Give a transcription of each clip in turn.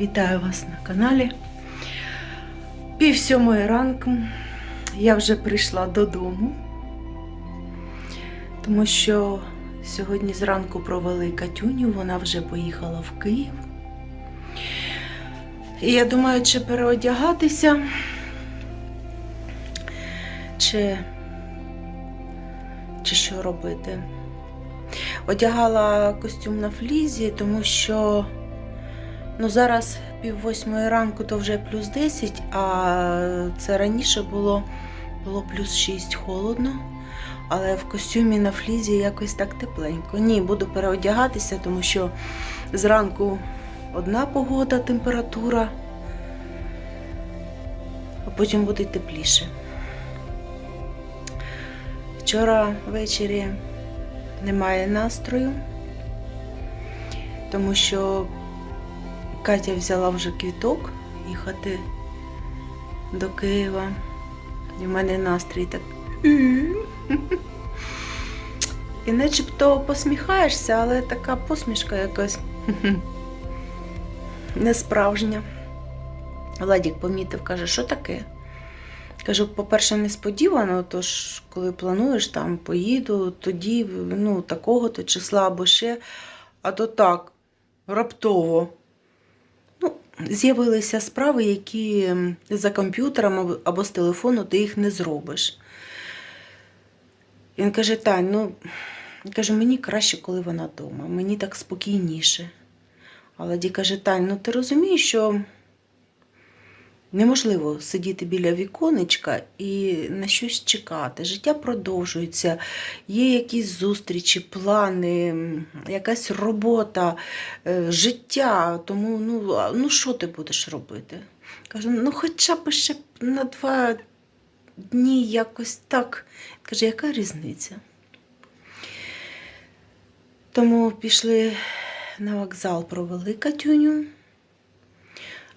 Вітаю вас на каналі. Пів сьомої ранку я вже прийшла додому, тому що сьогодні зранку провели Катюню, вона вже поїхала в Київ. І я думаю, чи переодягатися, чи, чи що робити. Одягала костюм на флізі, тому що ну, зараз пів восьмої ранку то вже плюс 10, а це раніше було, було плюс 6 холодно. Але в костюмі на флізі якось так тепленько. Ні, буду переодягатися, тому що зранку одна погода, температура, а потім буде тепліше. Вчора ввечері немає настрою, тому що Катя взяла вже квіток їхати до Києва. І в мене настрій так. І начебто посміхаєшся, але така посмішка якась несправжня. Владік помітив, каже, що таке? Кажу, по-перше, несподівано, тож коли плануєш там, поїду, тоді ну, такого-то числа або ще, а то так, раптово. З'явилися справи, які за комп'ютером або з телефону ти їх не зробиш. Він каже, Тань, ну, каже, мені краще, коли вона вдома, мені так спокійніше. Але Ді каже, Тань, ну ти розумієш, що. Неможливо сидіти біля віконечка і на щось чекати. Життя продовжується, є якісь зустрічі, плани, якась робота, е, життя. Тому ну, ну що ти будеш робити? Кажу, ну хоча б ще на два дні якось так. Каже, яка різниця? Тому пішли на вокзал, провели Катюню.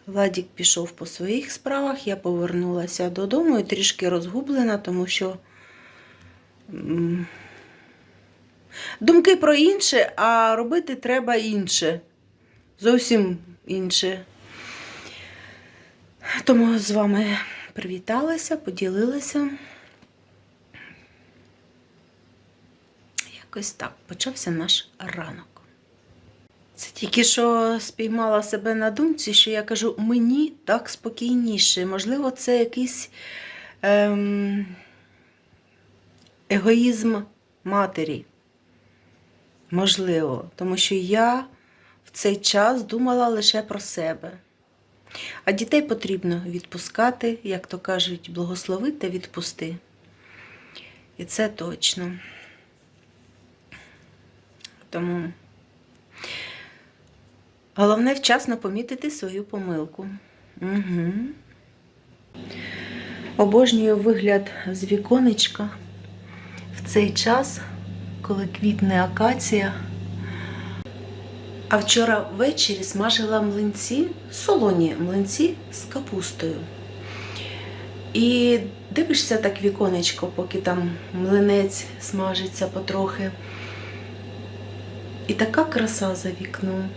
Владік пішов по своїх справах, я повернулася додому і трішки розгублена, тому що думки про інше, а робити треба інше. Зовсім інше. Тому з вами привіталася, поділилася. Якось так почався наш ранок. Це тільки що спіймала себе на думці, що я кажу, мені так спокійніше. Можливо, це якийсь ем, егоїзм матері. Можливо, тому що я в цей час думала лише про себе. А дітей потрібно відпускати, як то кажуть, благослови та відпусти. І це точно. Тому. Головне вчасно помітити свою помилку. Угу. Обожнюю вигляд з віконечка в цей час, коли квітне акація. А вчора ввечері смажила млинці, солоні млинці з капустою. І дивишся так віконечко, поки там млинець смажиться потрохи. І така краса за вікном.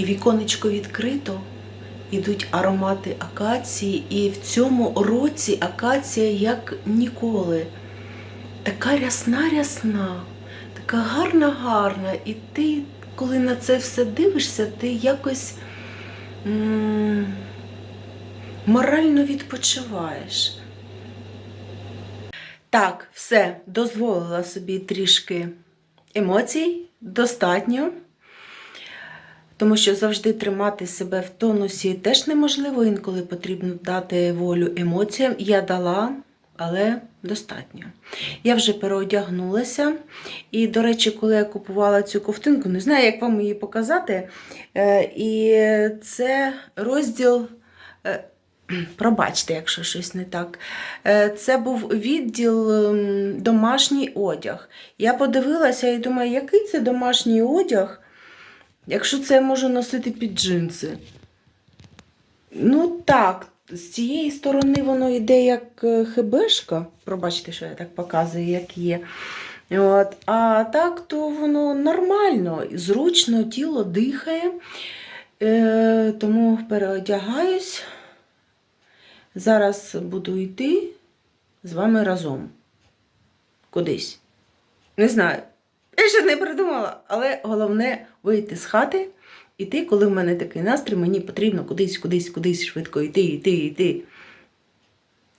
І віконечко відкрито, ідуть аромати акації, і в цьому році акація як ніколи. Така рясна-рясна, така гарна-гарна. І ти, коли на це все дивишся, ти якось м- морально відпочиваєш. Так, все, дозволила собі трішки емоцій, достатньо. Тому що завжди тримати себе в тонусі теж неможливо, інколи потрібно дати волю емоціям. Я дала, але достатньо. Я вже переодягнулася. І, до речі, коли я купувала цю ковтинку, не знаю, як вам її показати. е, І це розділ. е, Пробачте, якщо щось не так. Е, Це був відділ домашній одяг. Я подивилася і думаю, який це домашній одяг, якщо це я можу носити під джинси. Ну так, з цієї сторони воно йде як е, хебешка. Пробачте, що я так показую, як є. От. А так то воно нормально, зручно, тіло дихає. Е, тому переодягаюсь. Зараз буду йти з вами разом. Кудись. Не знаю. Я ще не придумала, але головне вийти з хати. Іти, коли в мене такий настрій, мені потрібно кудись, кудись, кудись швидко йти, йти, йти.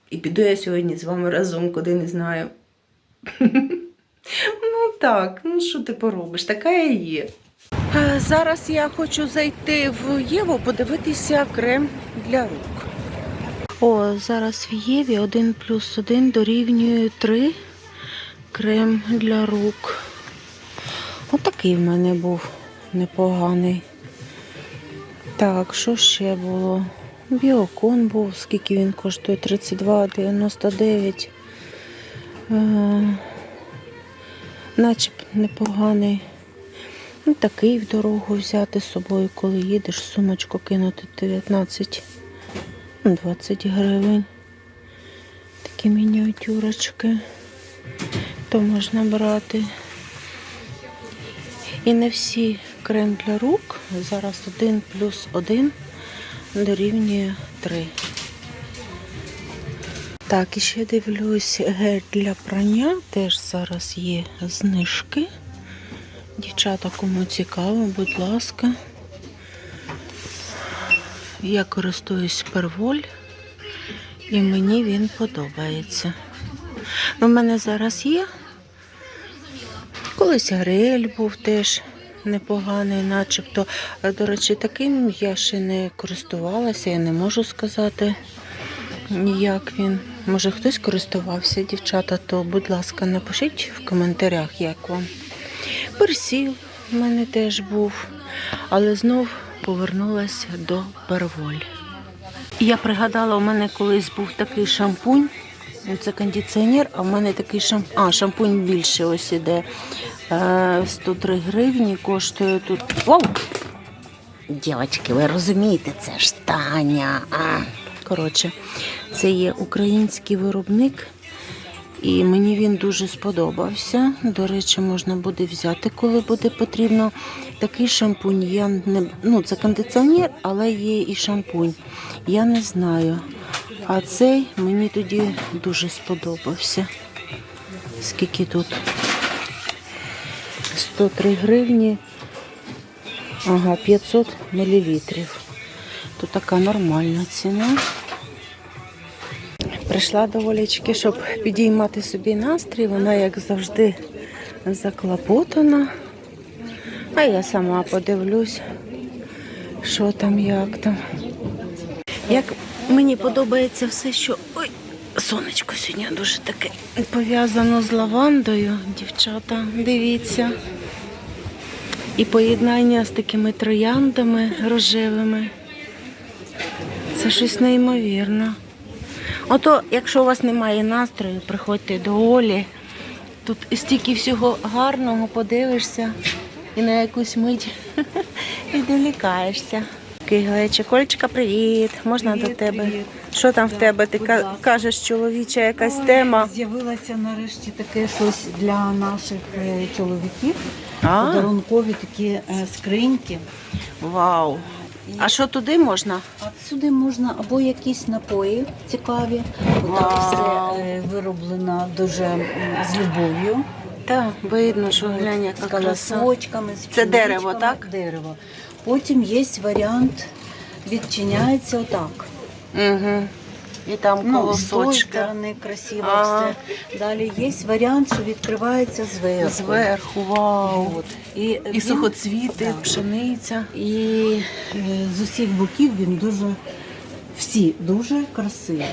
І піду я сьогодні з вами разом, куди не знаю. Ну так, ну що ти поробиш? Така я є. Зараз я хочу зайти в Єву, подивитися крем для рук. О, зараз в Єві 1 плюс 1 дорівнює 3 крем для рук. Отакий в мене був непоганий. Так, що ще було? Біокон був, скільки він коштує? 32,99. Е, начеб непоганий. Ну, такий в дорогу взяти з собою, коли їдеш, сумочку кинути 19, ну, 20 гривень. Такі мініатюрочки. То можна брати. І не всі крем для рук. Зараз 1 плюс 1 дорівнює 3. Так, і ще дивлюсь, гель для прання теж зараз є знижки. Дівчата, кому цікаво, будь ласка. Я користуюсь перволь і мені він подобається. У мене зараз є. Колись Грель був теж непоганий, начебто. До речі, таким я ще не користувалася, я не можу сказати, як він. Може хтось користувався, дівчата, то, будь ласка, напишіть в коментарях, як вам. Персіл в мене теж був, але знов повернулася до перволь. Я пригадала, у мене колись був такий шампунь. Ну, Це кондиціонер, а в мене такий шампунь. А, шампунь більше ось іде. Е, 103 гривні коштує тут. Вау! Дівчатки, ви розумієте, це ж Таня. Коротше, це є український виробник. І мені він дуже сподобався. До речі, можна буде взяти, коли буде потрібно. Такий шампунь. Я не ну, це кондиціонер, але є і шампунь. Я не знаю. А цей мені тоді дуже сподобався. Скільки тут? 103 гривні. Ага, 500 мілілітрів. Тут така нормальна ціна. Прийшла доволічки, щоб підіймати собі настрій. Вона, як завжди, заклопотана. А я сама подивлюсь, що там, як там. Як мені подобається все, що. Ой, сонечко сьогодні дуже таке пов'язано з лавандою, дівчата, дивіться. І поєднання з такими трояндами рожевими. Це щось неймовірне. Ото, якщо у вас немає настрою, приходьте до Олі. Тут стільки всього гарного подивишся і на якусь мить відволікаєшся. Глечик, Олечка, привіт. Можна до тебе? привіт. Що там в тебе? Ти ласка. кажеш, чоловіча якась Ой, тема. З'явилося нарешті таке щось для наших е, чоловіків. А? Подарункові такі е, скриньки. Вау. А що туди можна? А сюди можна або якісь напої цікаві. Отак все е, вироблено дуже з любов'ю. Так, видно, що глянь, З яка краса. колосочками, з Це дерево, так? Дерево. Потім є варіант, відчиняється отак. Угу. І там Ну, з тої сторони красиво Ага. все. Далі є варіант, що відкривається зверху. Зверху, вау. От. І, І він- сухоцвіти, Так. пшениця. І е, з усіх боків він дуже, всі дуже красиві.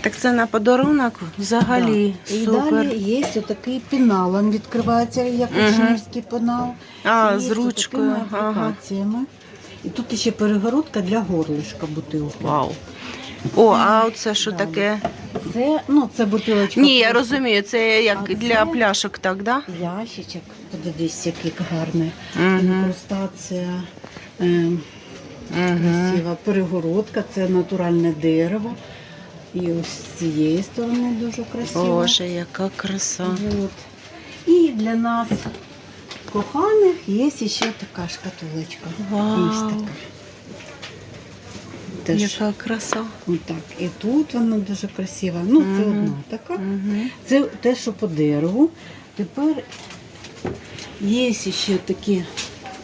Так це на подарунок взагалі Да. І супер. далі є отакий пенал, він відкривається як Мгм. інженерський пенал. А, І з ручкою, ага. І тут ще перегородка для горлишка бутилки. Вау. О, а оце що таке? Це, ну, це бутилочка. Ні, я розумію, це як А для це- пляшок, так, да? Ящичок, подивись, який гарний. Мгм. Інкрустація е, Угу. Красива. Перегородка, це натуральне дерево. І ось з цієї сторони дуже красиво. Боже, яка краса. От. І для нас коханих є ще така шкатулочка. Вау. Ось така. Теж Яка краса. отак. І тут вона дуже красива. Ну, це Мгм. одна така. Угу. Це те, що по дереву. Тепер є ще такі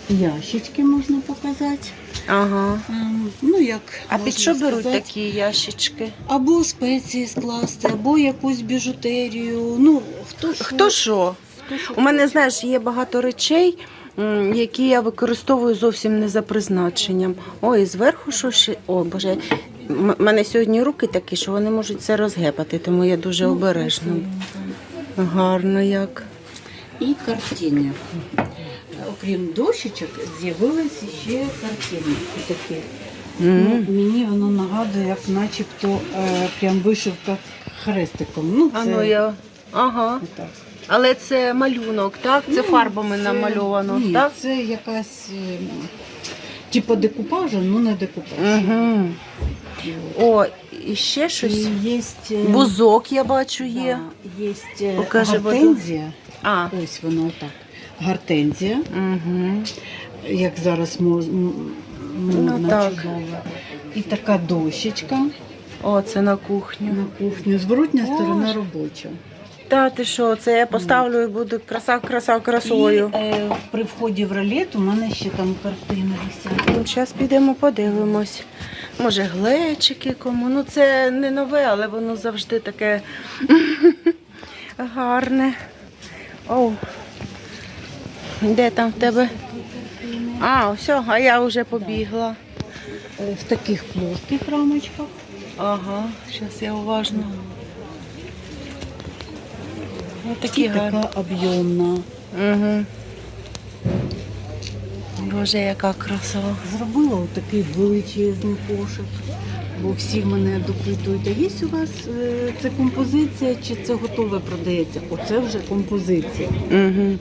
ящички, можна показати. Ага. Ем, Ну, як А можна під що беруть сказати, такі ящички? Або спеції скласти, або якусь біжутерію. Ну, хто що. Хто що? хто що У мене, хоче. знаєш, є багато речей, м, які я використовую зовсім не за призначенням. Ой, зверху що ще. О, Боже, у мене сьогодні руки такі, що вони можуть це розгепати, тому я дуже Ну, обережна. Гарно як. І картини. Окрім дощечок, з'явилися ще картини. Такі. Ну, мені воно нагадує, як начебто е, прям вишивка хрестиком. Ну, це А ну я. Ага. так. Але це малюнок, так? Це Ну, фарбами це- намальовано, ні, так? Це якась е, типу декупажа, ну не декупаж. Угу. О, і ще щось. Є е, Бузок, я бачу, є. да, є е, Покажи, будь гортензія. А. Ось воно отак. Гортензія, Угу. як зараз мож- м- модно, Ну, так. чудово. І така дощечка О, це на кухню. на кухню. Зворотня Боже. сторона робоча. Та ти що, це я поставлю і буду краса, краса, красою. І е, при вході в ролет у мене ще там картини висять. Зараз підемо подивимось. Може, глечики кому. Ну це не нове, але воно завжди таке гарне. Оу. Де там в тебе? А, все, а я вже побігла. Е, В таких плоских рамочках. Ага, зараз я уважно. Ось такі гарні. така об'ємна. Угу. Боже, яка краса. Зробила отакий величезний кошик. Бо всі мене допитують, а є у вас е, це композиція чи це готове продається? Оце вже композиція. Угу.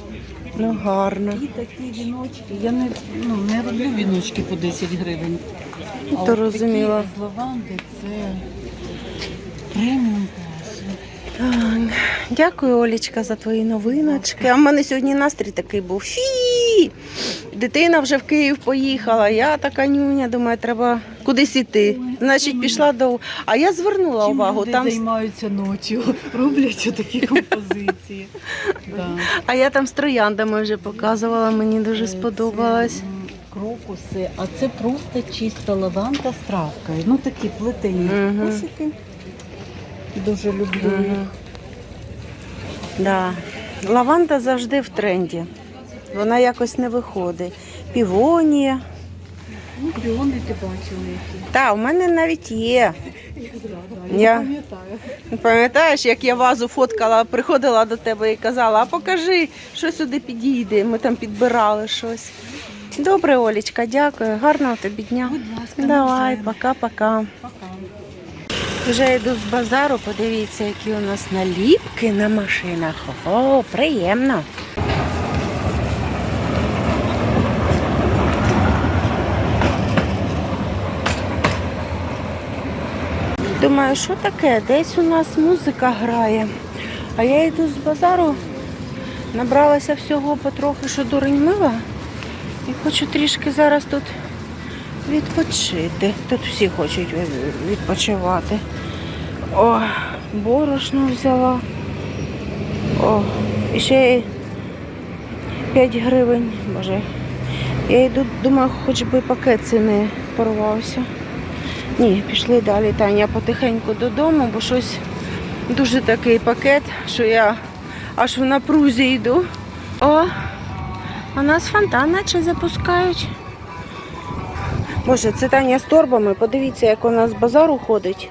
Ну, гарно. І такі віночки. Я не, ну, не роблю віночки по 10 гривень. А То от такі з лаванди це преміум класу. Так, Дякую, Олічка, за твої новиночки. А в мене сьогодні настрій такий був. Фі! Дитина вже в Київ поїхала. Я така нюня, думаю, треба кудись іти. Значить, пішла до. А я звернула Чим увагу. люди Там... займаються ночі, роблять такі композиції. Да. А я там з трояндами вже показувала, мені дуже сподобалось. Крокуси, а це просто чиста лаванда з травкою. Ну такі плетені Мгм. кошики. Дуже люблю їх. Да. Лаванда завжди в тренді. Вона якось не виходить. Півонія. Ну, ти бачила які. Та, у мене навіть є. Я, Я- пам'ятаю. Пам'ятаєш, як я вазу фоткала, приходила до тебе і казала, а покажи, що сюди підійде. Ми там підбирали щось. Добре, Олічка, дякую. Гарного тобі дня. Будь ласка, Давай, навзаєм. пока-пока. Пока. Вже йду з базару, подивіться, які у нас наліпки на машинах. О, приємно. Думаю, що таке? Десь у нас музика грає. А я йду з базару, набралася всього потрохи, що дурень мила. І хочу трішки зараз тут відпочити. Тут всі хочуть відпочивати. О, борошно взяла. О, і ще й 5 гривень. Боже. Я йду, думаю, хоч би пакет цей не порвався. Ні, пішли далі, Таня, потихеньку додому, бо щось дуже такий пакет, що я аж в напрузі йду. О, у нас фонтан наче запускають. Боже, це Таня з торбами. Подивіться, як вона з базару ходить.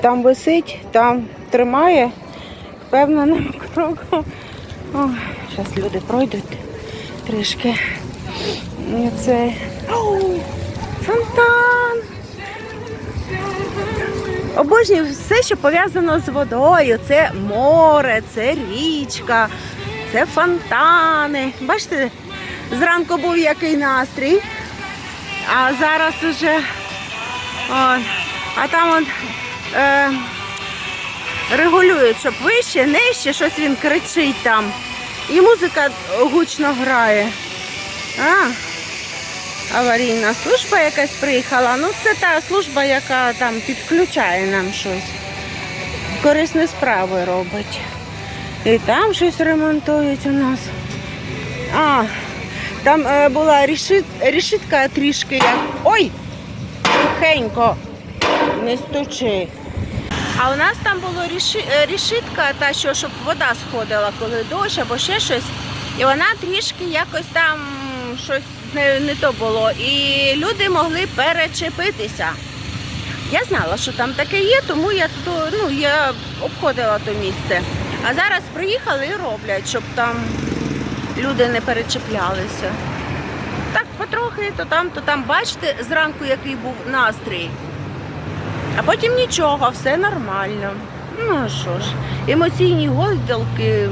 Там висить, там тримає впевненим кроком. Ой, зараз люди пройдуть трішки. Це О, фонтан. Обожнюю все, що пов'язано з водою. Це море, це річка, це фонтани. Бачите, зранку був який настрій. А зараз уже. О, а там от, е, регулюють, щоб вище, нижче, щось він кричить там. І музика гучно грає. А, аварійна служба якась приїхала. Ну, це та служба, яка там підключає нам щось. Корисні справи робить. І там щось ремонтують у нас. А, там е, була рішит, рішитка трішки як. Ой! Тихенько, не стучи. А у нас там була ріши, е, рішитка, та що, щоб вода сходила, коли дощ або ще щось. І вона трішки якось там щось не, не то було. І люди могли перечепитися. Я знала, що там таке є, тому я то, ну, я обходила то місце. А зараз приїхали і роблять, щоб там люди не перечеплялися. Так потрохи, то там, то там, бачите, зранку який був настрій. А потім нічого, все нормально. Ну що ж, емоційні гойдалки,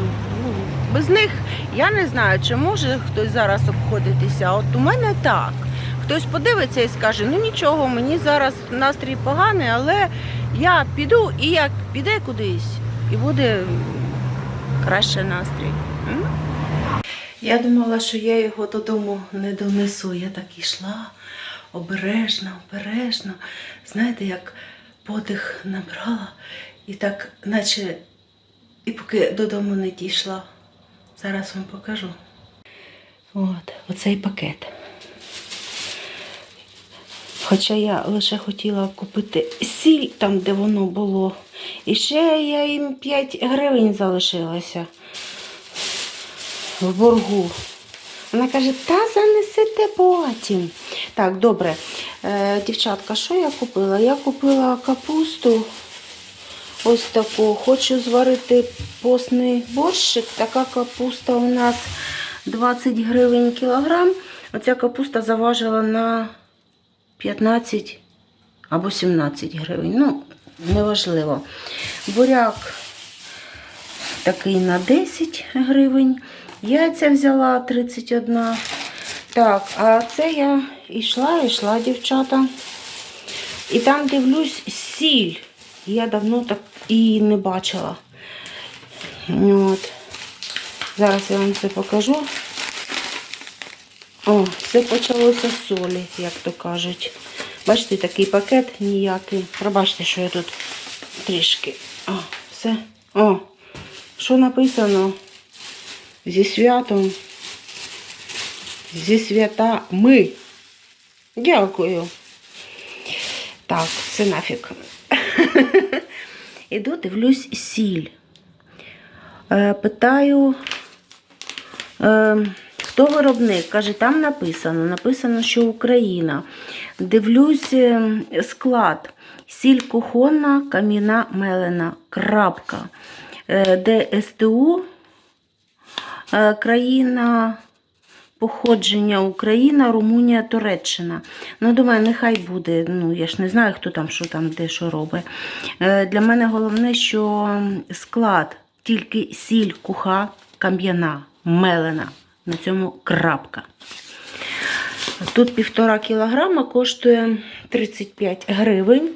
без них я не знаю, чи може хтось зараз обходитися. От у мене так. Хтось подивиться і скаже, ну нічого, мені зараз настрій поганий, але я піду і як піде кудись, і буде краще настрій. Я думала, що я його додому не донесу. Я так йшла обережно, обережно. Знаєте, як подих набрала і так, наче, і поки додому не дійшла. Зараз вам покажу. От, оцей пакет. Хоча я лише хотіла купити сіль там, де воно було. І ще я їм 5 гривень залишилася в боргу. Вона каже, та занесете потім. Так, добре. Е, дівчатка, що я купила? Я купила капусту. Ось таку. Хочу зварити постний борщик. Така капуста у нас 20 гривень кілограм. Оця капуста заважила на 15 або 17 гривень. Ну, неважливо. Буряк такий на 10 гривень. Яйця взяла 31. Так, а це я йшла, йшла, дівчата. І там дивлюсь сіль. Я давно так і не бачила. От. Зараз я вам це покажу. О, все почалося з солі, як то кажуть. Бачите, такий пакет ніякий. Пробачте, що я тут трішки. О, все. О, що написано? Зі святом. Зі святами. Дякую. Так, це нафіг. Іду, дивлюсь сіль. Е, питаю, е, хто виробник? Каже, там написано. Написано, що Україна. Дивлюсь е, склад. Сіль кухонна, кам'яна мелена. Крапка. ДСТУ. Країна походження Україна, Румунія, Туреччина. Ну, думаю, нехай буде. Ну, я ж не знаю, хто там, що там, де що робить. Е, Для мене головне, що склад тільки сіль, куха, кам'яна, мелена. На цьому крапка. Тут півтора кілограма коштує 35 гривень.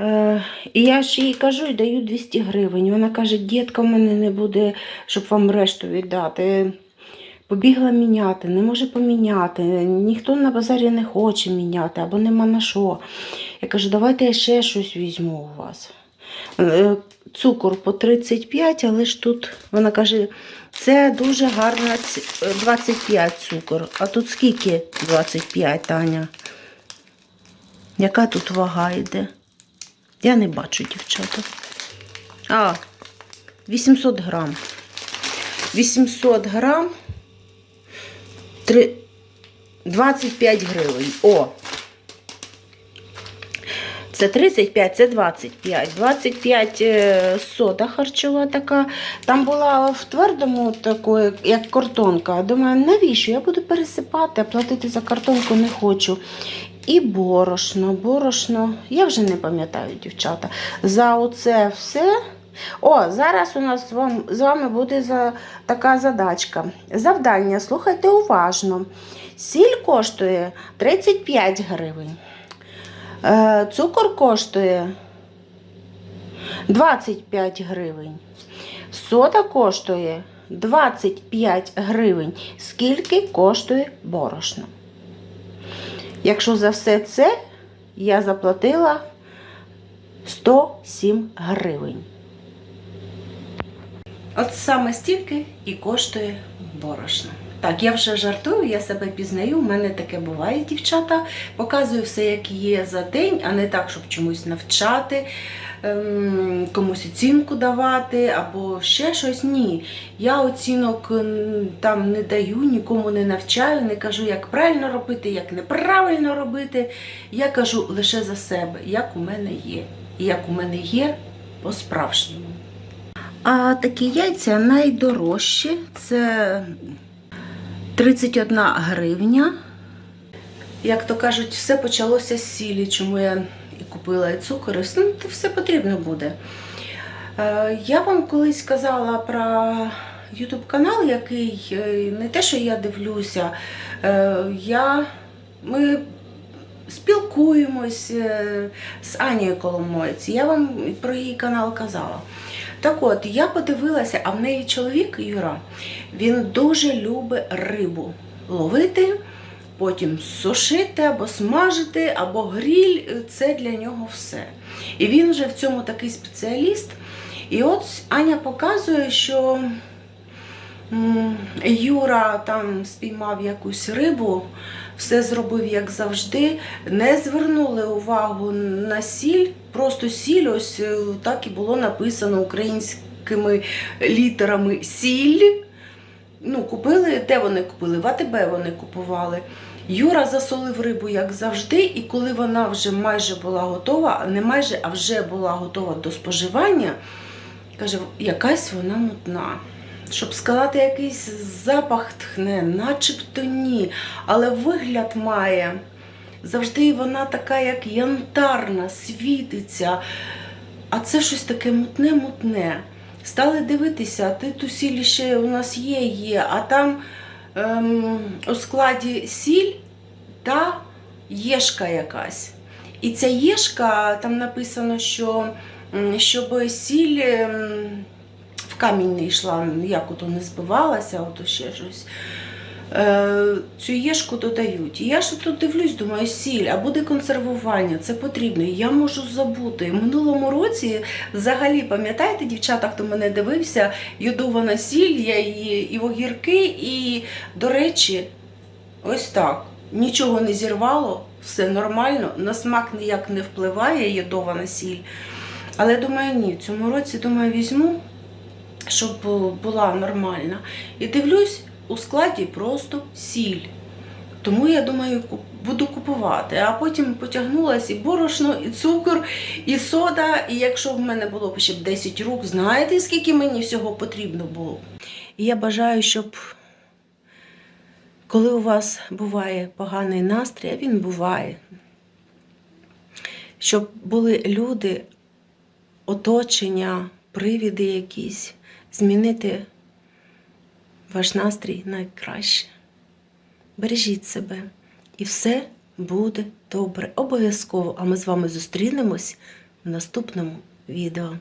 Е, І я ж їй кажу і даю 200 гривень. Вона каже, дітка в мене не буде, щоб вам решту віддати. Побігла міняти, не може поміняти. Ніхто на базарі не хоче міняти або нема на що. Я кажу, давайте я ще щось візьму у вас. Е, Цукор по 35, але ж тут вона каже, це дуже гарна е, 25 цукор. А тут скільки 25, Таня? Яка тут вага йде? Я не бачу, дівчата. А, 800 грам. 800 грам. Три- 25 гривень. О! Це 35, це 25. 25 е, сода харчова така. Там була в твердому такої, як картонка. Думаю, навіщо? Я буду пересипати, а платити за картонку не хочу. І борошно, борошно, я вже не пам'ятаю, дівчата. За оце все. О, зараз у нас з вам- з вами буде за, така задачка. Завдання, слухайте уважно. Сіль коштує 35 гривень. Е, Цукор коштує 25 гривень. Сода коштує 25 гривень. Скільки коштує борошно? Якщо за все це я заплатила 107 гривень. От саме стільки і коштує борошно. Так, я вже жартую, я себе пізнаю, у мене таке буває, дівчата. Показую все, як є за день, а не так, щоб чомусь навчати, ем, комусь оцінку давати або ще щось. Ні. Я оцінок там не даю, нікому не навчаю, не кажу, як правильно робити, як неправильно робити. Я кажу лише за себе, як у мене є. І як у мене є по-справжньому. А такі яйця найдорожчі. Це 31 гривня. Як то кажуть, все почалося з сілі, чому я і купила і цукор, і ну, то все потрібно буде. Е, Я вам колись казала про YouTube канал, який е, не те, що я дивлюся, е, я, ми спілкуємось з Анією Коломоєць. Я вам про її канал казала. Так от, я подивилася, а в неї чоловік Юра, він дуже любить рибу ловити, потім сушити або смажити, або гріль це для нього все. І він вже в цьому такий спеціаліст. І от Аня показує, що Юра там спіймав якусь рибу, все зробив як завжди. Не звернули увагу на сіль, просто сіль, ось е, так і було написано українськими літерами сіль. Ну, купили, де вони купили? В АТБ вони купували. Юра засолив рибу, як завжди, і коли вона вже майже була готова, не майже, а вже була готова до споживання, каже, якась вона мутна. Щоб сказати, якийсь запах тхне, начебто ні, але вигляд має. Завжди вона така, як янтарна, світиться. А це щось таке мутне-мутне. Стали дивитися, ти ту сіль ще у нас є, є, а там ем, у складі сіль та єшка якась. І ця єшка, там написано, що щоб сіль ем, в камінь не йшла, як ото не збивалася, ото ще щось. Е, Цю єшку додають. І я ж тут дивлюсь, думаю, сіль, а буде консервування, це потрібно. Я можу забути. Минулому році, взагалі, пам'ятаєте, дівчата, хто мене дивився, йодована сіль, я її і огірки, і, до речі, ось так. Нічого не зірвало, все нормально, на смак ніяк не впливає йодована сіль. Але думаю, ні, в цьому році думаю, візьму, щоб була нормальна. І дивлюсь, у складі просто сіль. Тому я думаю, буду купувати. А потім потягнулася і борошно, і цукор, і сода. І якщо в мене було б ще б 10 рук, знаєте, скільки мені всього потрібно було? І я бажаю, щоб коли у вас буває поганий настрій, а він буває, щоб були люди, оточення, привіди якісь, змінити ваш настрій найкраще. Бережіть себе, і все буде добре. Обов'язково. А ми з вами зустрінемось в наступному відео.